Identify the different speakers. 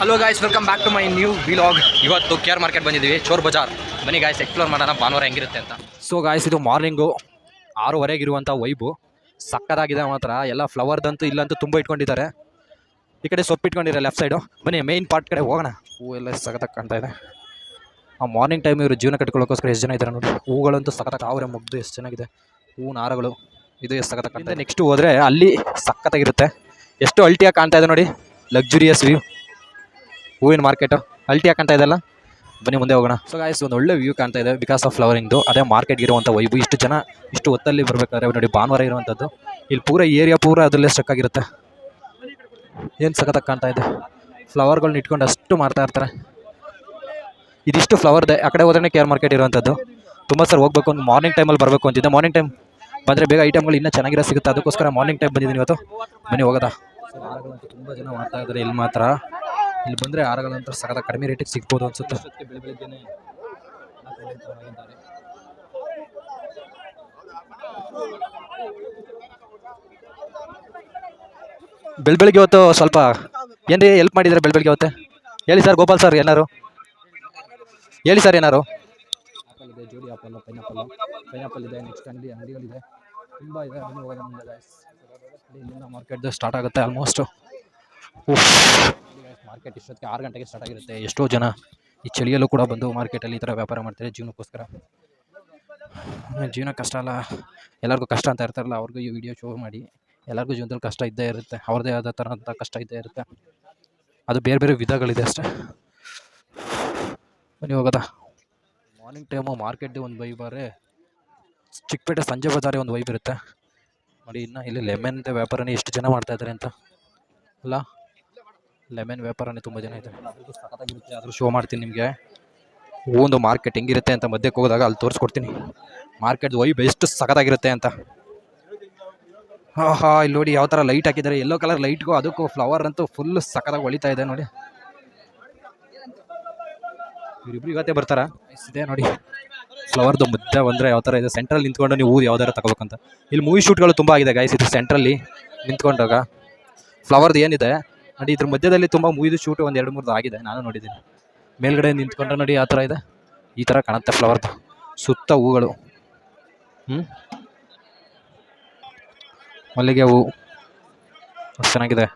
Speaker 1: Hello guys welcome back to my new vlog ಇವತ್ತು care market ಬಂದಿದ್ದೀವಿ ಚೋರ್ ಬಜಾರ್. ಬನ್ನಿ guys explore ಮಾಡೋಣ. ಭಾನುವಾರ ಹೆಂಗಿರುತ್ತೆ ಅಂತ. ಸೊ ಗಾಯ್ಸ್ ಇದು ಮಾರ್ನಿಂಗು ಆರೂವರೆಗೆ ಇರುವಂಥ ವೈಬು ಸಕ್ಕತ್ತಾಗಿದೆ ಮಾತ್ರ. ಎಲ್ಲ ಫ್ಲವರ್ದಂತೂ ಇಲ್ಲಂತೂ ತುಂಬ ಇಟ್ಕೊಂಡಿದ್ದಾರೆ. ಈ ಕಡೆ ಸೊಪ್ಪು ಇಟ್ಕೊಂಡಿದ್ದಾರೆ ಲೆಫ್ಟ್ ಸೈಡು ಬನ್ನಿ ಮೇಯ್ನ್ ಪಾರ್ಟ್ ಕಡೆ ಹೋಗೋಣ. ಹೂವು ಎಲ್ಲ ಸಖತ್ತಾಗಿ ಕಾಣ್ತಾ ಇದೆ. ಆ ಮಾರ್ನಿಂಗ್ ಟೈಮ್ ಇವರು ಜೀವನ ಕಟ್ಕೊಳ್ಳೋಕ್ಕೋಸ್ಕರ ಎಷ್ಟು ಜನ ಇದ್ದಾರೆ ನೋಡಿ. ಹೂಗಳಂತೂ ಸಖತ್ತಾಗಿ ಆವರೆ ಮುಗ್ದು ಎಷ್ಟು ಚೆನ್ನಾಗಿದೆ. ಹೂವಿನ ನಾರಗಳು ಇದು ಎಷ್ಟು ಸಖತ್ತಾಗಿ ಕಾಣ್ತಾ ಇದೆ. ನೆಕ್ಸ್ಟ್ ಹೋದರೆ ಅಲ್ಲಿ ಸಖತ್ತಾಗಿರುತ್ತೆ. ಎಷ್ಟು ಅಲ್ಟಿಯಾಗಿ ಕಾಣ್ತಾ ಇದೆ ನೋಡಿ. ಲಕ್ಸುರಿಯಸ್ ವ್ಯೂ ಹೂವಿನ ಮಾರ್ಕೆಟು ಅಲ್ಟಿ ಕಾಣ್ತಾ ಇದೆಲ್ಲ ಬನ್ನಿ ಮುಂದೆ ಹೋಗೋಣ. ಸೊ ಗಾಯ್ಸ್ ಒಂದು ಒಳ್ಳೆ ವ್ಯೂ ಕಾಣ್ತಾ ಇದೆ ಬಿಕಾಸ್ ಆಫ್ ಫ್ಲವರಿಂಗ್ದು ಅದೇ ಮಾರ್ಕೆಟ್ಗೆ ಇರುವಂಥ ವೈಬು ಇಷ್ಟು ಜನ, ಇಷ್ಟು ಹೊತ್ತಲ್ಲಿ ಬರಬೇಕಾದ್ರೆ ನೋಡಿ ಭಾನುವಾರ ಇರುವಂಥದ್ದು ಇಲ್ಲಿ ಪೂರ ಏರಿಯಾ ಪೂರ ಅದರಲ್ಲೇ ಸ್ಟಕ್ ಆಗಿರುತ್ತೆ. ಏನು ಸಖತ್ತಾಗಿ ಕಾಣ್ತಾ ಇದೆ? ಫ್ಲವರ್ಗಳನ್ನ ಇಟ್ಕೊಂಡು ಅಷ್ಟು ಮಾಡ್ತಾ ಇರ್ತಾರೆ. ಇದಿಷ್ಟು ಫ್ಲವರ್ದೆ ಆ ಕಡೆ ಹೋದ್ರೆ ಕೇರ್ ಮಾರ್ಕೆಟ್ ಇರುವಂಥದ್ದು ತುಂಬ ಸರ್ ಹೋಗ್ಬೇಕು, ಒಂದು ಮಾರ್ನಿಂಗ್ ಟೈಮಲ್ಲಿ ಬರಬೇಕು ಅಂತಿದ್ದೆ. ಮಾರ್ನಿಂಗ್ ಟೈಮ್ ಬಂದರೆ ಬೇಗ ಐಟಮ್ಗಳು ಇನ್ನೂ ಚೆನ್ನಾಗಿರೋ ಸಿಗುತ್ತೆ. ಅದಕ್ಕೋಸ್ಕರ ಮಾರ್ನಿಂಗ್ ಟೈಮ್ ಬಂದಿದ್ದೀನಿ ಇವತ್ತು. ಬನ್ನಿ ಹೋಗೋದಾ? ತುಂಬ ಜನ ಮಾಡ್ತಾ ಇದ್ದಾರೆ. ಇಲ್ಲಿ ಮಾತ್ರ ಇಲ್ಲಿ ಬಂದರೆ ಹಾರಗಳಂತೂ ಸಕದ ಕಡಿಮೆ ರೇಟಿಗೆ ಸಿಗ್ಬೋದು ಅನ್ಸುತ್ತೆ. ಬೆಳಿ ಬೆಳಿಗ್ಗೆ ಇವತ್ತು ಸ್ವಲ್ಪ ಏನ್ರಿ ಹೆಲ್ಪ್ ಮಾಡಿದ್ರೆ ಬೆಳ್ ಬೆಳಿಗ್ಗೆ ಹೇಳಿ ಸರ್ ಗೋಪಾಲ್ ಸರ್ ಏನಾರು? ಹೇಳಿ ಸರ್ ಏನಾರು? ಇದೆ ಜೋಡಿ ಆಪಲ್ ಪೈನಾಪಲ್ ಪೈನಾಪಲ್ ಇದೆ ನೆಕ್ಸ್ಟ್ ಅಂಗಡಿ ಅಂಗಡಿಗಳಿದೆ. ತುಂಬ ಇದೆ ಬನ್ನಿ ಹೋಗೋಣ ಮುಂದೆ. ಇಲ್ಲಿಂದ ಮಾರ್ಕೆಟ್ ಸ್ಟಾರ್ಟ್ ಆಗುತ್ತೆ ಆಲ್ಮೋಸ್ಟ್ ಮಾರ್ಕೆಟ್ ಇಷ್ಟೊತ್ತಿಗೆ ಆರು ಗಂಟೆಗೆ ಸ್ಟಾರ್ಟ್ ಆಗಿರುತ್ತೆ. ಎಷ್ಟೋ ಜನ ಈ ಚಳಿಯಲ್ಲೂ ಕೂಡ ಬಂದು ಮಾರ್ಕೆಟಲ್ಲಿ ಈ ಥರ ವ್ಯಾಪಾರ ಮಾಡ್ತಾರೆ ಜೀವನಕ್ಕೋಸ್ಕರ. ಜೀವನ ಕಷ್ಟ ಅಲ್ಲ. ಎಲ್ಲರಿಗೂ ಕಷ್ಟ ಅಂತ ಇರ್ತಾರಲ್ಲ, ಅವ್ರಿಗೂ ಈ ವಿಡಿಯೋ ಶೋ ಮಾಡಿ. ಎಲ್ಲರಿಗೂ ಜೀವನದಲ್ಲಿ ಕಷ್ಟ ಇದ್ದೇ ಇರುತ್ತೆ. ಅವ್ರದ್ದೇ ಆದ ಥರ ಕಷ್ಟ ಇದ್ದೇ ಇರುತ್ತೆ. ಅದು ಬೇರೆ ಬೇರೆ ವಿಧಗಳಿದೆ ಅಷ್ಟೇ. ಬನ್ನಿ ಹೋಗೋದಾ? ಮಾರ್ನಿಂಗ್ ಟೈಮು ಮಾರ್ಕೆಟ್ದು ಒಂದು ವೈಬ್ ಬಾರೆ ಚಿಕ್ಕಪೇಟೆ ಸಂಜೆ ಬಜಾರೆ ಒಂದು ವೈಬ್ ಇರುತ್ತೆ. ನೋಡಿ, ಇನ್ನು ಇಲ್ಲಿ ಲೆಮನ್ ವ್ಯಾಪಾರನೇ ಎಷ್ಟು ಜನ ಮಾಡ್ತಾ ಇದ್ದಾರೆ ಅಂತ. ಅಲ್ಲ? ಲೆಮನ್ ವ್ಯಾಪಾರನೇ ತುಂಬ ಜನ ಇದ್ದಾರೆ. ಅದ್ರದ್ದು ಸಖತ್ತಾಗಿರುತ್ತೆ ಶೋ ಮಾಡ್ತೀನಿ ನಿಮಗೆ. ಒಂದು ಮಾರ್ಕೆಟ್ ಹೆಂಗಿರುತ್ತೆ ಅಂತ ಮಧ್ಯಕ್ಕೆ ಹೋದಾಗ ಅಲ್ಲಿ ತೋರಿಸ್ಕೊಡ್ತೀನಿ. ಮಾರ್ಕೆಟ್ ವೈಬ್ ಎಷ್ಟು ಸಖತ್ತಾಗಿರುತ್ತೆ ಅಂತ. ಹಾಂ ಹಾಂ ಇಲ್ಲಿ ನೋಡಿ ಯಾವ ಥರ ಲೈಟ್ ಹಾಕಿದ್ದಾರೆ. ಎಲ್ಲೋ ಕಲರ್ ಲೈಟ್ಗೂ ಅದಕ್ಕೂ ಫ್ಲವರ್ ಅಂತೂ ಫುಲ್ ಸಖತ್ತಾಗಿ ಹೊಳಿತಾ ಇದೆ ನೋಡಿ. ಇವರಿಬ್ರು ಇವತ್ತೇ ಬರ್ತಾರ? ಇದೆ ನೋಡಿ. ಫ್ಲವರ್ದು ಮುದ್ದೆ ಬಂದರೆ ಯಾವ ಥರ ಇದೆ? ಸೆಂಟ್ರಲ್ಲಿ ನಿಂತ್ಕೊಂಡು ನೀವು ಯಾವ್ದಾರ ತಗೋಬೇಕಂತ. ಇಲ್ಲಿ ಮೂವಿ ಶೂಟ್ಗಳು ತುಂಬ ಆಗಿದೆ ಗಾಯಸ್ ಇದು ಸೆಂಟ್ರಲ್ಲಿ ನಿಂತ್ಕೊಂಡಾಗ. ಫ್ಲವರ್ದು ಏನಿದೆ? ನೋಡಿ, ಇದ್ರ ಮಧ್ಯದಲ್ಲಿ ತುಂಬ ಮುಗಿದು ಶೂಟ್ ಒಂದು ಎರಡು ಮೂರ್ದು ಆಗಿದೆ, ನಾನು ನೋಡಿದ್ದೀನಿ. ಮೇಲ್ಗಡೆ ನಿಂತ್ಕೊಂಡ್ರೆ ನೋಡಿ, ಆ ಥರ ಇದೆ. ಈ ಥರ ಕಾಣುತ್ತೆ ಫ್ಲವರ್ದು ಸುತ್ತ ಹೂಗಳು. ಹ್ಞೂ ಮಲ್ಲಿಗೆ ಹೂವು ಚೆನ್ನಾಗಿದೆ.